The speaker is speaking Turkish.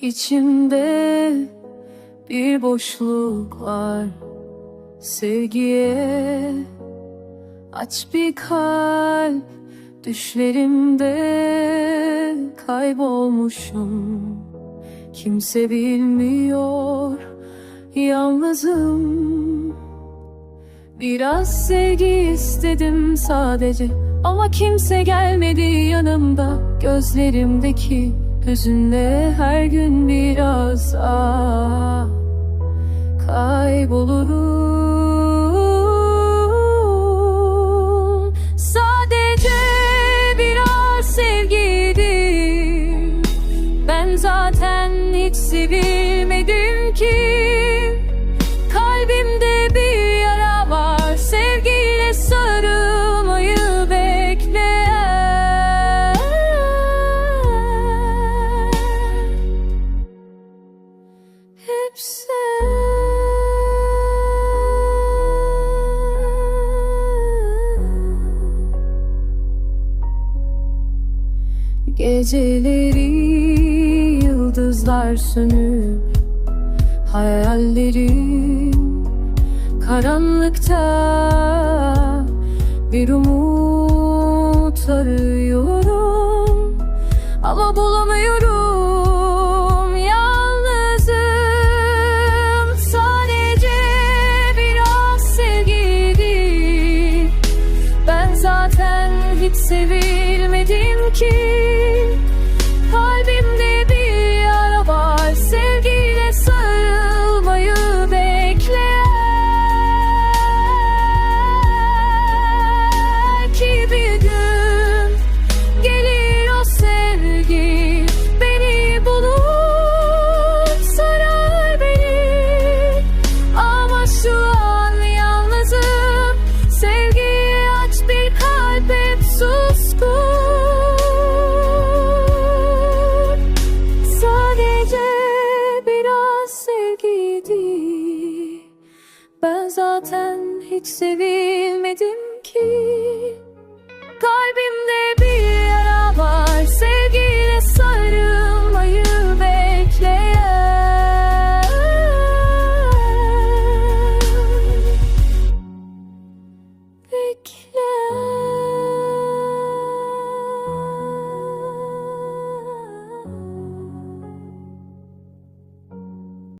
İçimde bir boşluk var. Sevgiye aç bir kalp. Düşlerimde kaybolmuşum. Kimse bilmiyor yalnızım. Biraz sevgi istedim sadece. Ama kimse gelmedi yanımda. Gözlerimdeki hüzünle her gün biraz ah Kaybolurum. Sadece biraz sevgidir. Ben zaten hiç sevilmedim ki Geceleri yıldızlar sönüp Hayallerim karanlıkta bir umut arıyorum. Ama bulamıyorum hiç sevilmedim ki sevmedi. Ben zaten hiç sevilmedim ki.